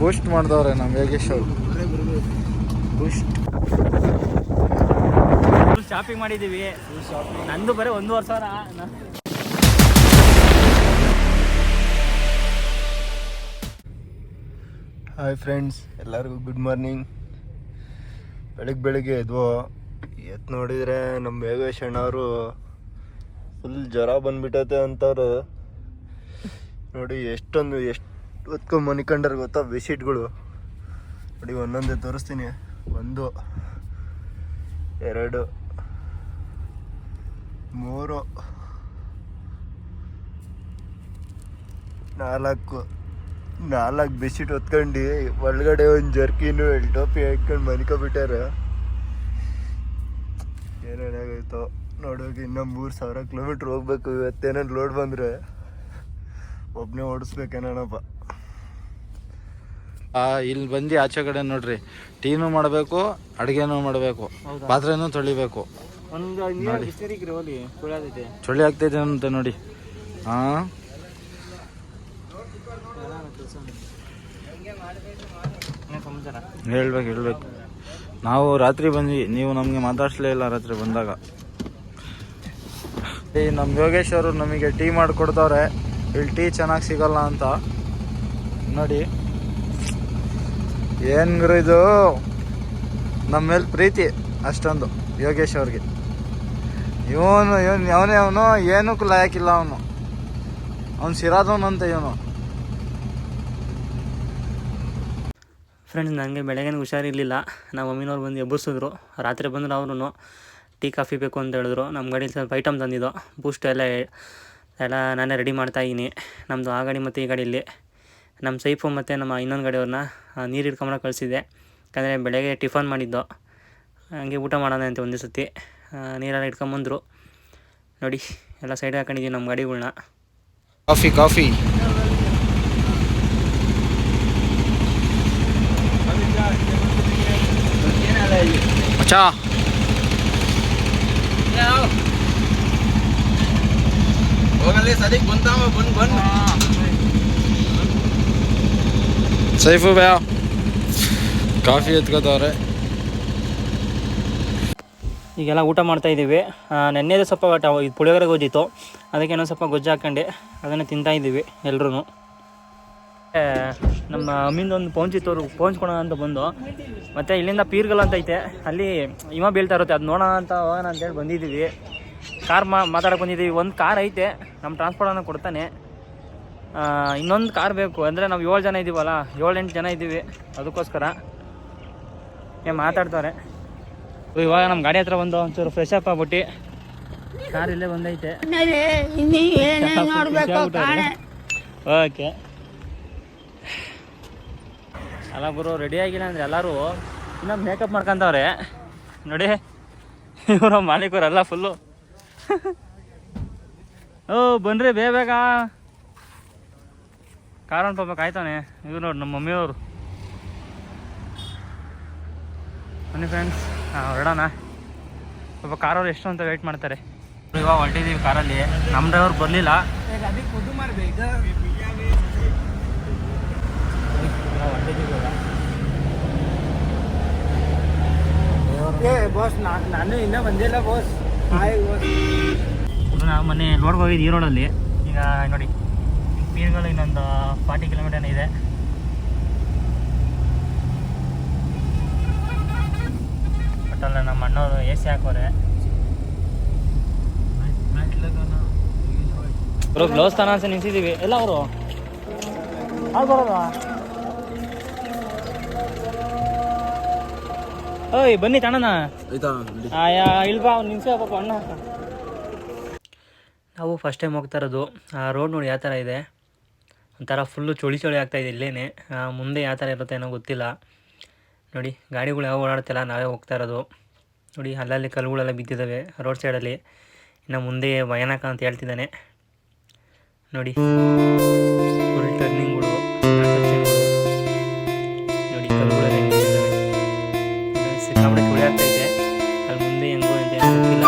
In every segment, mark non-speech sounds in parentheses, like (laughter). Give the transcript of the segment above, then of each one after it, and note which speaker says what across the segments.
Speaker 1: ಬೂಸ್ಟ್ ಮಾಡಿದವ್ರೆ ನಮ್ಮ ಯೋಗೇಶ್ ಅವರು. ಬೂಸ್ಟ್
Speaker 2: ಶಾಪಿಂಗ್ ಮಾಡಿದ್ದೀವಿ ನಂದು ಬರೀ ಒಂದೂವರೆ ಸಾವಿರ.
Speaker 1: ಹಾಯ್ ಫ್ರೆಂಡ್ಸ್ ಎಲ್ಲರಿಗೂ ಗುಡ್ ಮಾರ್ನಿಂಗ್ ಬೆಳಗ್ಗೆ ಬೆಳಿಗ್ಗೆ ಎದ್ವು ಎತ್ ನೋಡಿದರೆ ನಮ್ಮ ಯೋಗೇಶ್ ಅಣ್ಣವರು ಫುಲ್ ಜ್ವರ ಬಂದುಬಿಟ್ಟತೆ ಅಂತವ್ರು. ನೋಡಿ ಎಷ್ಟೊಂದು ಎಷ್ಟು ಹೊತ್ಕೊಂಡು ಮನಿಕಂಡರ್ ಗೊತ್ತಾ? ಬೆಡ್ಶೀಟ್ಗಳು. ನೋಡಿ, ಒಂದೊಂದೇ ತೋರಿಸ್ತೀನಿ. ಒಂದು, ಎರಡು, ಮೂರು, ನಾಲ್ಕು ನಾಲ್ಕು ಬೆಡ್ಶೀಟ್ ಹೊತ್ಕೊಂಡು, ಒಳಗಡೆ ಒಂದು ಜರ್ಕಿನು, ಎಲ್ ಟೋಪಿ ಹಾಕ್ಕೊಂಡು ಮನಿಕೊಬಿಟ್ಟಾರೆ. ಏನೇನಾಗೈತೋ ನೋಡೋಕೆ ಇನ್ನೂ ಮೂರು ಸಾವಿರ ಕಿಲೋಮೀಟ್ರ್ ಹೋಗ್ಬೇಕು. ಇವತ್ತೇನೋ ಲೋಡ್ ಬಂದರೆ ಒಬ್ಬನೇ ಓಡಿಸ್ಬೇಕೇನಪ್ಪ ಇಲ್ಲಿ ಬಂದು ಆಚೆ ಕಡೆ ನೋಡ್ರಿ. ಟೀನು ಮಾಡಬೇಕು ಅಡುಗೆನೂ ಮಾಡಬೇಕು? ಪಾತ್ರೆನೂ ತೊಳಿಬೇಕು. ಚಳಿ ಆಗ್ತೈತೆ ಅಂತ ನೋಡಿ. ಹಾ ಹೇಳ್ಬೇಕು ಹೇಳ್ಬೇಕು. ನಾವು ರಾತ್ರಿ ಬಂದ್ವಿ. ನೀವು ನಮಗೆ ಮಾತಾಡ್ಸ್ಲೇ ಇಲ್ಲ ರಾತ್ರಿ ಬಂದಾಗ. ಈ ನಮ್ಮ ಯೋಗೇಶ್ ಅವರು ನಮಗೆ ಟೀ ಮಾಡಿಕೊಡ್ತವ್ರೆ. ಇಲ್ಲಿ ಟೀ ಚೆನ್ನಾಗಿ ಸಿಗಲ್ಲ ಅಂತ. ನೋಡಿ. ಏನ್ ಗುರು ಇದು? ನಮ್ಮ ಮೇಲೆ ಪ್ರೀತಿ ಅಷ್ಟೊಂದು ಯೋಗೇಶ್ ಅವ್ರಿಗೆ. ಇವನು ಇವನು, ಅವನೇ ಅವನು ಏನಕ್ಕೂ ಲಾಯಕ್ಕಿಲ್ಲ ಅವನು. ಅವ್ನು ಸಿರಾದವನಂತ ಇವನು.
Speaker 2: ಫ್ರೆಂಡ್ಸ್ ನನಗೆ ಬೆಳಗ್ಗೆ ಹುಷಾರಿರಲಿಲ್ಲ. ನಮ್ಮ ಮಮ್ಮಿನವ್ರು ಬಂದು ಎಬ್ಬಿಸಿದ್ರು ರಾತ್ರಿ ಬಂದ್ರೆ ಅವ್ರೂ ಟೀ, ಕಾಫಿ ಬೇಕು ಅಂತ ಹೇಳಿದ್ರು. ನಮ್ಮ ಗಾಡಿ ಸ್ವಲ್ಪ ಐಟಮ್ ತಂದಿದ್ದು. ಬೂಸ್ಟ್ ಎಲ್ಲ ಎಲ್ಲ ನಾನೇ ರೆಡಿ ಮಾಡ್ತಾಯಿದ್ದೀನಿ ನಮ್ಮದು ಆ ಗಾಡಿ ಮತ್ತು ಈ ಗಾಡಿಯಲ್ಲಿ ನಮ್ಮ ಸೈಫು ಮತ್ತು ನಮ್ಮ ಇನ್ನೊಂದು ಗಾಡಿಯವ್ರನ್ನ ನೀರು ಹಿಡ್ಕೊಂಬ ಕಳಿಸಿದ್ದೆ. ಯಾಕಂದರೆ ಬೆಳಗ್ಗೆ ಟಿಫನ್ ಮಾಡಿದ್ದು. ಹಂಗೆ ಊಟ ಮಾಡೋಣ ಅಂತ ಒಂದೇ ಸತಿ ನೀರೆಲ್ಲ ಹಿಡ್ಕೊಂಬಂದರು ನೋಡಿ, ಎಲ್ಲ ಸೈಡ್ ಹಾಕೊಂಡಿದ್ದೀವಿ ನಮ್ಮ ಗಾಡಿಗಳ್ನ.
Speaker 1: Coffee coffee. ಮಚ್ಚಾ.
Speaker 3: ಹೋಗಲ್ಲಿ, ಸದಿಕ್ ಬಂತಾವ ಬಂದ್ ಬಂದ್.
Speaker 1: ಸೈಫು ಬ್ಯಾ ಕಾಫಿ ಎತ್ಕೋತವ್ರೆ.
Speaker 2: ಈಗೆಲ್ಲ ಊಟ ಮಾಡ್ತಾ ಇದ್ದೀವಿ. ನೆನ್ನೆದು ಸ್ವಲ್ಪ ಪುಳಿಯೋಗರೆ ಗೊಜ್ಜಿತ್ತು. ಅದಕ್ಕೆ ಇನ್ನೊಂದು ಸ್ವಲ್ಪ ಗೊಜ್ಜು ಹಾಕೊಂಡೆ. ಅದನ್ನು ತಿಂತಾ ಇದ್ದೀವಿ ಎಲ್ಲರೂ ನಮ್ಮ ಅಮ್ಮಿಂದ ಒಂದು ಪೌಂಚ್ ಇತ್ತು ಅಂತ ಬಂದು. ಮತ್ತು ಇಲ್ಲಿಂದ ಪೀರ್ಗಲ್ ಅಂತ ಐತೆ. ಅಲ್ಲಿ ಹಿಮ ಬೀಳ್ತಾ ಇರುತ್ತೆ. ಅದು ನೋಡೋಣ ಅಂತ, ಹೋಗೋಣ ಅಂತೇಳಿ ಬಂದಿದ್ದೀವಿ. ಕಾರ್ ಮಾ ಮಾತಾಡಕ್ಕೆ ಬಂದಿದ್ದೀವಿ. ಒಂದು ಕಾರ್ ಐತೆ. ನಮ್ಮ ಟ್ರಾನ್ಸ್ಪೋರ್ಟನ್ನು ಕೊಡ್ತಾನೆ. ಇನ್ನೊಂದು ಕಾರ್ ಬೇಕು. ಅಂದರೆ ನಾವು ಏಳು ಜನ ಇದ್ದೀವಲ್ಲ ಏಳು ಎಂಟು ಜನ ಇದ್ದೀವಿ ಅದಕ್ಕೋಸ್ಕರ ಏ ಮಾತಾಡ್ತಾರೆ. ಇವಾಗ ನಮ್ಮ ಗಾಡಿ ಹತ್ರ ಬಂದು ಒಂಚೂರು ಫ್ರೆಶ್ ಅಪ್ ಆಗ್ಬಿಟ್ಟು. ಕಾರ್ ಇಲ್ಲೇ ಬಂದೈತೆ. (laughs) ಓಕೆ. ಅಲ್ಲ ಗುರು ರೆಡಿ ಆಗಿಲ್ಲ ಅಂದ್ರೆ ಎಲ್ಲರೂ ಇನ್ನೊಂದು ಮೇಕಪ್ ಮಾಡ್ಕೊಂತವ್ರೆ. ನೋಡಿ ಇವರು ಮಾಲೀಕರೆಲ್ಲ ಫುಲ್ಲು (laughs) ಓ ಬನ್ರಿ ಬೇಗ. ಬೇಗ ಪಾಪ ಕಾಯ್ತಾನೆ. ಆಯ್ತಾನೆ ಇವ್ರು ನೋಡಿ ನಮ್ಮ ಮಮ್ಮಿಯವರು. ಬನ್ನಿ ಫ್ರೆಂಡ್ಸ್ ಹಾಂ ಹೊರಡೋಣ. ಸ್ವಲ್ಪ ಕಾರವ್ರು ಎಷ್ಟು ಅಂತ ವೆಯ್ಟ್ ಮಾಡ್ತಾರೆ. ಇವಾಗ ಹೊರಟಿದ್ದೀವಿ ಕಾರಲ್ಲಿ. ನಮ್ಮ ಡ್ರೈವರ್ ಬರಲಿಲ್ಲ.
Speaker 3: ಬಾಸ್ ನಾನು ಇನ್ನೂ ಬಂದಿಲ್ಲ ಬಾಸ್
Speaker 2: ನಾವು ಮೊನ್ನೆ ಹೋಗಿದ್ದು ಈ ರೋಡಲ್ಲಿ ಈಗ ನೋಡಿ. ಪೀರ್ಗಳು ಇನ್ನೊಂದು ಫಾರ್ಟಿ ಕಿಲೋಮೀಟರ್ ಇದೆ ಬಟ್ ಅಲ್ಲ ನಮ್ಮ ಅಣ್ಣವರು ಎ ಸಿ ಹಾಕೋರೆ. ಬ್ರೋ ಗ್ಲೌಸ್ ತಾನ ಅಂತ ನಿಲ್ಸಿದ್ದೀವಿ ಎಲ್ಲ ಅವರು? ಬರೋದಾ? ಓಯ್ ಬನ್ನಿ ತಣ್ಣನ ಆಯಾ ಅವ್ನು ನಿಲ್ಸ ಪಾಪ ಅಣ್ಣ. ನಾವು ಫಸ್ಟ್ ಟೈಮ್ ಹೋಗ್ತಾ ಇರೋದು. ಆ ರೋಡ್ ನೋಡಿ ಯಾವ ಥರ ಇದೆ. ಒಂಥರ ಫುಲ್ಲು ಚಳಿ ಚಳಿ ಆಗ್ತಾ ಇದೆ ಇಲ್ಲೇನೆ. ಮುಂದೆ ಯಾವ ಥರ ಇರುತ್ತೆ ಏನೋ ಗೊತ್ತಿಲ್ಲ. ನೋಡಿ, ಗಾಡಿಗಳು ಯಾವ ಓಡಾಡ್ತಿಲ್ಲ, ನಾವೇ ಹೋಗ್ತಾ ಇರೋದು. ನೋಡಿ, ಅಲ್ಲಲ್ಲಿ ಕಲ್ಲುಗಳೆಲ್ಲ ಬಿದ್ದಿದ್ದಾವೆ ರೋಡ್ ಸೈಡಲ್ಲಿ ಇನ್ನು ಮುಂದೆ ಭಯನಕ ಅಂತ ಹೇಳ್ತಿದ್ದಾನೆ. ನೋಡಿ ಫುಲ್ ಟರ್ನಿಂಗ್ಗಳು ನೋಡಿ, ಕಲ್ಲುಗಳೆಲ್ಲ ಸಿಕ್ಕಾಪಟ್ಟೆ ಚಳಿ ಅಲ್ಲಿ ಮುಂದೆ ಹೆಂಗೋ ಅಂತ ಗೊತ್ತಿಲ್ಲ.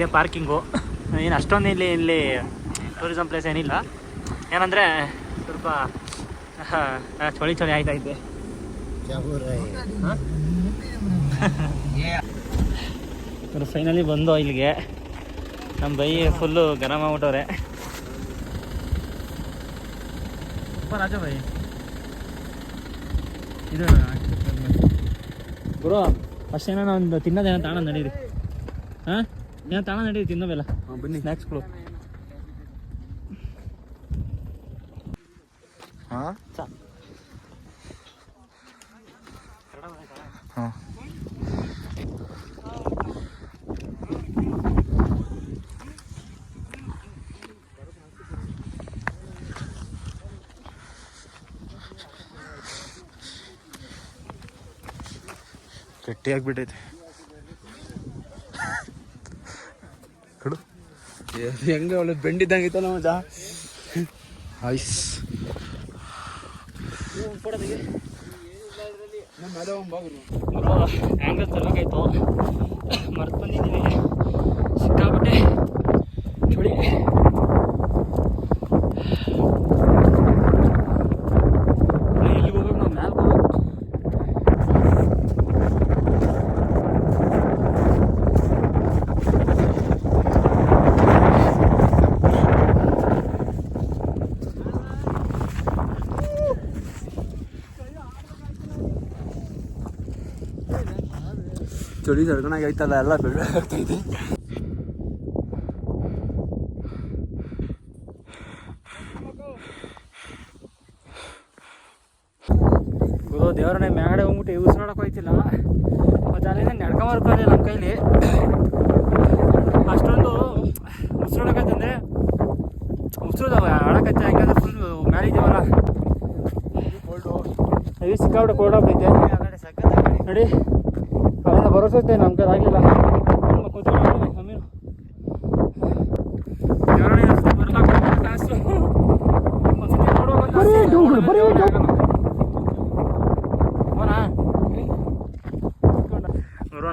Speaker 2: ಇದೆ ಪಾರ್ಕಿಂಗು. ಏನು ಅಷ್ಟೊಂದು ಇಲ್ಲಿ ಇಲ್ಲಿ ಟೂರಿಸಮ್ ಪ್ಲೇಸ್ ಏನಿಲ್ಲ. ಏನಂದರೆ ಸ್ವಲ್ಪ ಚಳಿ ಚಳಿ ಆಯ್ತಾ ಇದೆ ಫೈನಲಿ ಬಂದು ಇಲ್ಲಿಗೆ. ನಮ್ಮ ಬೈ ಫುಲ್ಲು ಗರಂ ಆಗ್ಬಿಟ್ಟವ್ರೆ. ರಾಜ ಬೈ. ಇದು, ಗುರು ಫಸ್ಟ್ ಏನೋ ಒಂದು ತಿನ್ನೋದೇನೋ ತಾಣ ನಡೀರಿ. ಏನೋ ತಾಣ ನಡೀರಿ ತಿನ್ನೋವೆಲ್ಲ? ಬನ್ನಿ. ಸ್ನ್ಯಾಕ್ಸ್ಗಳು
Speaker 1: ಹಾಂ? ಹಾಂ. ಗಟ್ಟಿಯಾಗ್ಬಿಟ್ಟೈತೆ
Speaker 3: ಹೆಂಗೆ ಒಳ್ಳೆ ಬೆಂಡಿದ್ದಂಗಿತ್ತಲ್ಲ ಜಾ
Speaker 1: ಐಸ್.
Speaker 2: ಆ್ಯಂಗಲ್ ಚೆನ್ನಾಗಾಯ್ತು ಮರ್ತು ಬಂದಿದ್ದೀವಿ ಸಿಕ್ಕಾಬಿಟ್ಟೆ ಚಳಿ ಎಲ್ಲಿಗೆ ಹೋಗ್ಬೇಕು ನಾವು ಮ್ಯಾಲ್ಗೆ ಹೋಗ್ಬೇಕು
Speaker 3: ಚಳಿ ಸರ್ಗಣಾಗಿ ಆಯ್ತಲ್ಲ ಎಲ್ಲ ಬೆಳೆ ಆಗ್ತೈತಿ
Speaker 2: ಗುರು ದೇವರನ್ನೇ ಮ್ಯಾಗಡೆ ಹೋಗ್ಬಿಟ್ಟು ಉಸಿರಾಡಕ್ಕೆ ಹೋಯ್ತಿಲ್ಲ. ಮತ್ತು ಅಲ್ಲಿಂದ ನಡ್ಕೊಂಬರ್ಕೊಳ್ಳಿ ನಮ್ಮ ಕೈಲಿ. ಅಷ್ಟೊಂದು ಉಸಿರಾಡಕತ್ತಂದ್ರೆ ಉಸಿರು ಆಡಕತ್ತೆ ಯಾಕಂದ್ರೆ ಫುಲ್ ಮ್ಯಾಲಿದ್ದೀವಲ್ಲ ಸಿಕ್ಕಾಬಿಟ್ಟು ಸಿಕ್ಕಾಬಿಟ್ಟು ಕೋಲ್ಡಾಗ್ತೈತೆ ನೋಡಿ. ಭರೋಸೆ ನಮ್ಮ ಕೈ ಆಗಲಿಲ್ಲ.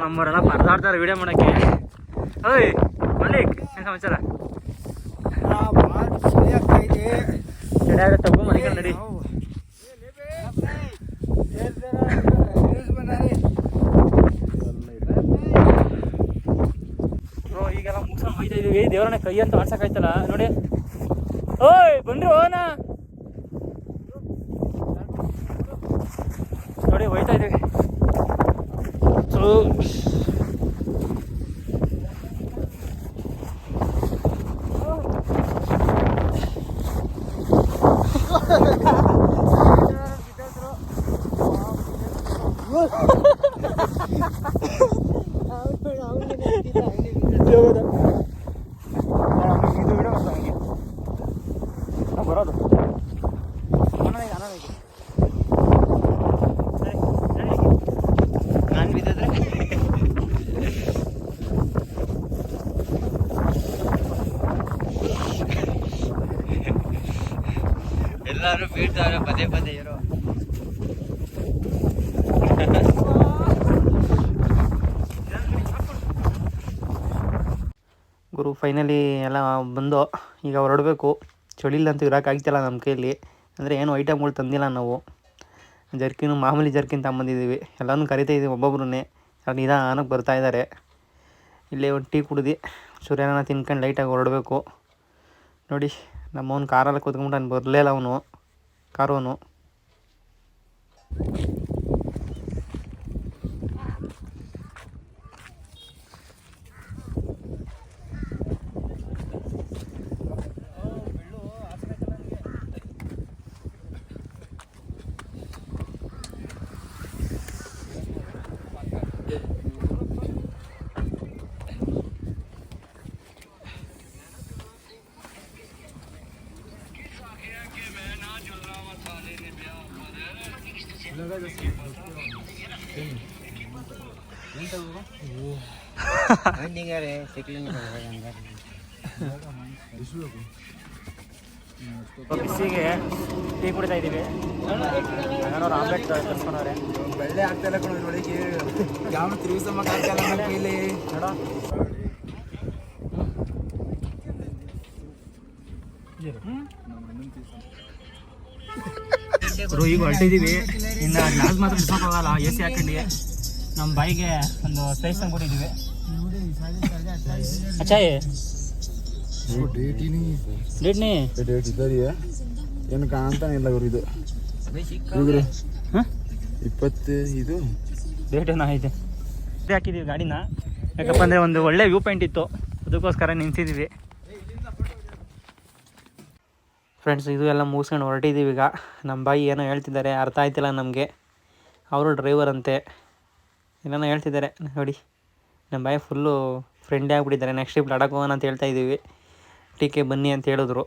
Speaker 2: ನಮ್ಮವರೆಲ್ಲ ಪರದಾಡ್ತಾರೆ ವಿಡಿಯೋ ಮಾಡೋಕ್ಕೆ. ಓಯ್ ಮಲ್ಲಿಕ್ ಏನು ಸಮಾಚಾರ
Speaker 3: ಚಳಿ ಆಗ್ತೈತೆ
Speaker 2: ಚಳಿ ಆಗುತ್ತೆ ತಗೋ ಮನೆ ನಡಿ ಬ್ರೋ ಈಗೆಲ್ಲ ಹೋಯ್ತಾ ದೇವರನ್ನ ಕೈ ಅಂತ ಆಡ್ಸಕ್ಕಾಯ್ತಲ್ಲ ನೋಡಿ. ಓಯ್ ಬಂದ್ರು ಹೋನ ನೋಡಿ ಹೋಯ್ತಾ ಇದೀವಿ ಚಲೋ (laughs) (laughs) ಇದು ವಿಡಿಯೋ ಹಂಗೆ ಬರೋದು ಅಣ್ಣನಿಗೆ ಅಣ್ಣನಿಗೆ ಸರಿ ಸರಿ ನಾನು ಬಿದ್ದಿದ್ರೆ
Speaker 3: ಎಲ್ಲರೂ ಬೀಳ್ತಾರೆ ಪದೇ ಪದೇ ಇರೋ
Speaker 2: ಗುರು ಫೈನಲಿ ಎಲ್ಲ ಬಂದು ಈಗ ಹೊರಡಬೇಕು. ಚಳಿಲಂತೂ ಇರೋಕ್ಕಾಗ್ತಿಲ್ಲ ನಮ್ಮ ಕೈಯಲ್ಲಿ. ಅಂದರೆ ಏನು ಐಟಮ್ಗಳು ತಂದಿಲ್ಲ ನಾವು. ಜರ್ಕಿನು ಮಾಮೂಲಿ ಜರ್ಕಿನ ತಗೊಂಬಂದಿದ್ದೀವಿ. ಎಲ್ಲನೂ ಕರಿತಾ ಇದ್ದೀವಿ ಒಬ್ಬೊಬ್ರನ್ನೇ ಎಲ್ಲ ನಿಧಾನಕ್ಕೆ ಬರ್ತಾ ಇದ್ದಾರೆ. ಇಲ್ಲೇ ಒಂದು ಟೀ ಕುಡ್ದು ಸೂರ್ಯನ ತಿನ್ಕೊಂಡು ಲೈಟಾಗಿ ಹೊರಡಬೇಕು. ನೋಡಿ, ನಮ್ಮವನು ಕಾರಲ್ಲಿ ಕೂತ್ಕೊಂಡು ನಾನು ಬರಲೇ ಇಲ್ಲ ಅವನು. ಕಾರೋನು ಬಿಸಿಗೆ ಟೀ ಕುಡಿತಾ ಇದ್ದೀವಿ ನಾನು ಆಮ್ಲೆಟ್ ತರಿಸ್ಕೊಂಡವ್ರೆ
Speaker 3: ಬೆಳ್ಳೆ ಆಗ್ತಾ ಇಲ್ಲ ಕಣ ಒಳಗೆ ಯಾವ ತಿರುಗಿಸಮಕ್ಕೆ ಆಗ್ತಾ ನೋಡ ಹ್ಞೂ ನಮ್ಮ ಅಣ್ಣನ
Speaker 2: ತಿರುಗಿಸ ಗುರು ಈಗ ಹೊರಟಿದ್ದೀವಿ ಇನ್ನು ಗ್ಲಾಸ್ ಮಾತ್ರ ಇಡ್ಸೋಕ್ಕಾಗಲ್ಲ ಎ ಸಿ ಹಾಕೊಂಡು. ನಮ್ಮ ಬಾಯಿಗೆ ಒಂದು ಸ್ಪೇಸ್ ತಂದ್ಬಿಟ್ಟಿದ್ದೀವಿ ಅಚ್ಚಾಯ್ ಡೇಟ್ನಿ
Speaker 3: ಏನು ಕಾಣ್ತಾನೆ ಇಲ್ಲ ಗುರು ಇದು.
Speaker 2: ಹಾಂ?
Speaker 3: ಇಪ್ಪತ್ತು ಇದು?
Speaker 2: ಡೇಟ್ ಏನೋ ಐತೆ ಹಾಕಿದೀವಿ ಗಾಡಿನ. ಯಾಕಪ್ಪ ಅಂದರೆ ಒಂದು ಒಳ್ಳೆ ವ್ಯೂ ಪಾಯಿಂಟ್ ಇತ್ತು. ಅದಕ್ಕೋಸ್ಕರ ನಿಂತಿದ್ದೀವಿ ಫ್ರೆಂಡ್ಸ್ ಇದು ಎಲ್ಲ ಮುಗಿಸ್ಕೊಂಡು ಹೊರಟಿದ್ದೀವಿ ಈಗ. ನಮ್ಮ ಬಾಯಿ ಏನೋ ಹೇಳ್ತಿದ್ದಾರೆ, ಅರ್ಥ ಆಯ್ತಿಲ್ಲ ನಮಗೆ. ಅವರು ಡ್ರೈವರ್ ಅಂತೆ. ಏನೇನೋ ಹೇಳ್ತಿದ್ದಾರೆ, ನೋಡಿ. ನಮ್ಮ ಬಾಯಿ ಫುಲ್ಲು ಫ್ರೆಂಡೇ ಆಗಿಬಿಟ್ಟಿದ್ದಾರೆ. ನೆಕ್ಸ್ಟ್ ಟ್ರಿಪ್ ಲಡಾಕ್ ಹೋಗೋಣ ಅಂತ ಹೇಳ್ತಾ ಇದ್ದೀವಿ. ಟೀಕೆ ಬನ್ನಿ ಅಂತ ಹೇಳಿದ್ರು.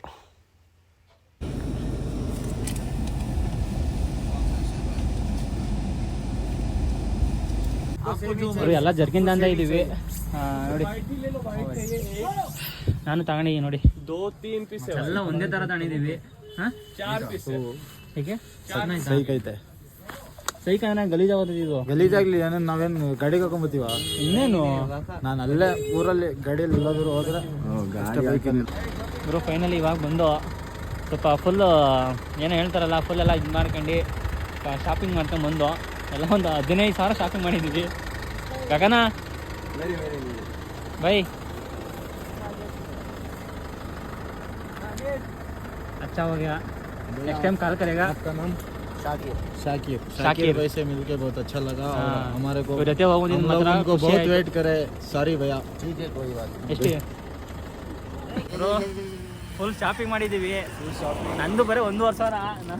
Speaker 2: ಎಲ್ಲ ಜರ್ಕಿಂದ ಅಂತ ಇದ್ದೀವಿ. ನೋಡಿ. ನಾನು ತಗೊಂಡಿದ್ದೀನಿ ನೋಡಿ. ಎಲ್ಲ ಒಂದೇ ತರ ತಗೊಂಡಿದ್ದೀವಿ. ಹಾಂ? ಹೇಗೆ
Speaker 3: ಸೈಕ್ ಐತೆ.
Speaker 2: ಸೈಕ ಗಲೀಜಾಗೋದು ಇದು?
Speaker 3: ಗಲೀಜಾಗ್ಲಿ ಏನೋ ನಾವೇನು ಗಾಡಿಗೆ ಹಾಕೊಂಬತ್ತೀವ
Speaker 2: ಇನ್ನೇನು?
Speaker 3: ನಾನು ಅಲ್ಲೇ ಊರಲ್ಲಿ ಗಾಡಿಯಲ್ಲಿ ಎಲ್ಲಾದ್ರು ಹೋದ್ರೆ ಅಷ್ಟೇ ಬೈಕಲ್ಲಿ
Speaker 2: ಗುರು ಫೈನಲಿ ಇವಾಗ ಬಂದು ಸ್ವಲ್ಪ ಫುಲ್ಲು ಏನೋ ಹೇಳ್ತಾರಲ್ಲ ಫುಲ್ ಎಲ್ಲ ಇದು ಮಾಡ್ಕೊಂಡು ಶಾಪಿಂಗ್ ಮಾಡ್ಕೊಂಡು ಬಂದು ಎಲ್ಲ ಒಂದು ಹದಿನೈದು ಸಾವಿರ ಶಾಪಿಂಗ್ ಮಾಡಿದ್ದೀವಿ ಗಗನ? ಬೈ. अच्छा हो गया नेक्स्ट टाइम कॉल करेगा
Speaker 3: आपका नाम शाकिर शाकिर
Speaker 2: शाकिर।
Speaker 3: शाकिर भाई से मिलके बहुत अच्छा लगा और
Speaker 2: हाँ।
Speaker 3: हमारे को
Speaker 2: तो रहते हो दिन
Speaker 3: हम लोग
Speaker 2: मात्र
Speaker 3: उनको
Speaker 2: खुशी
Speaker 3: बहुत
Speaker 2: आएगी।
Speaker 3: वेट करे सॉरी भैया ठीक है कोई बात
Speaker 2: ಎಷ್ಟು ಫುಲ್ ಶಾಪಿಂಗ್ ಮಾಡಿದ್ದೀವಿ ನಂದು ಬರೀ ಒಂದೂವರೆ ಸಾವಿರ ನ-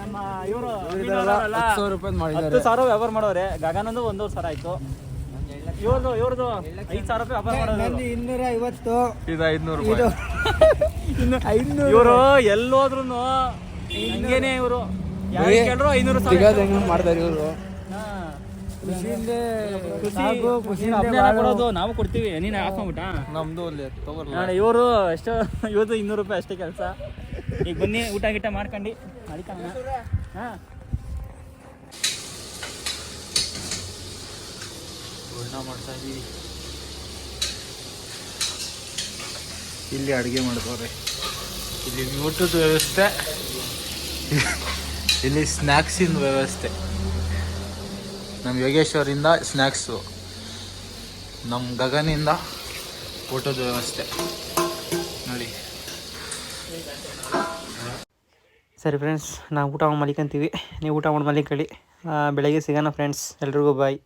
Speaker 2: ನಮ್ಮ ಇವರು
Speaker 3: ಹತ್ತು ಸಾವಿರ ರೂಪಾಯಿ ಮಾಡಿದ್ದಾರೆ
Speaker 2: ಹತ್ತು ಸಾವಿರ ವ್ಯಾಪಾರ ಮಾಡೋರೆ ಗಗನಂದು ಒಂದೂವರೆ ಸಾವಿರ ಆಯ್ತು ಇವ್ರದ್ದು ಇವ್ರದ್ದು ಐದು ಸಾವಿರ ರೂಪಾಯಿ ವ್ಯಾಪಾರ ಮಾಡೋದು
Speaker 3: ಇನ್ನೂರ ಐವತ್ತು
Speaker 1: ಇದು ಐದ್ನೂರು
Speaker 3: ಇದು
Speaker 2: ಇನ್ನು
Speaker 3: ಐನೂರು
Speaker 2: ಇವರು ಎಲ್ಲೋದ್ರು ಹಿಂಗೇನೆ ಇವರು. ಕೇಳಿದ್ರು ಐನೂರು ಸಾವಿರ
Speaker 3: ಮಾಡ್ತಾರೆ ಇವರು?
Speaker 2: ಕೊಡೋದು ನಾವು ಕೊಡ್ತೀವಿ. ನೀನು ಹಾಕೊಂಬಿಟ್ಟ
Speaker 1: ನಮ್ದು ಅಲ್ಲಿ
Speaker 2: ಇವರು ಎಷ್ಟು ಇವತ್ತು ಇನ್ನೂರು ರೂಪಾಯಿ ಅಷ್ಟೇ ಕೆಲಸ. ಈಗ ಬನ್ನಿ ಊಟ ಗಿಟ ಮಾಡ್ಕೊಂಡು. ಹಾಂ.
Speaker 3: ಮಾಡ್ತಾ ಇದೀವಿ. ಇಲ್ಲಿ ಅಡುಗೆ ಮಾಡ್ತವ್ರೆ ಇಲ್ಲಿ ಊಟದ ವ್ಯವಸ್ಥೆ. (laughs) ಇಲ್ಲಿ ಸ್ನ್ಯಾಕ್ಸಿನ ವ್ಯವಸ್ಥೆ. ನಮ್ಮ ಯೋಗೇಶ್ವರಿಂದ ಸ್ನ್ಯಾಕ್ಸು ನಮ್ಮ ಗಗನಿಂದ ಊಟದ ವ್ಯವಸ್ಥೆ. ನೋಡಿ.
Speaker 2: ಸರಿ ಫ್ರೆಂಡ್ಸ್ ನಾವು ಊಟ ಮಾಡಿ ಮಲಿಕಂತೀವಿ ನೀವು ಊಟ ಮಾಡಿ ಮಲಿಕಳಿ ಬೆಳಗ್ಗೆ ಸಿಗೋಣ ಫ್ರೆಂಡ್ಸ್ ಎಲ್ರಿಗೂ ಬಾಯ್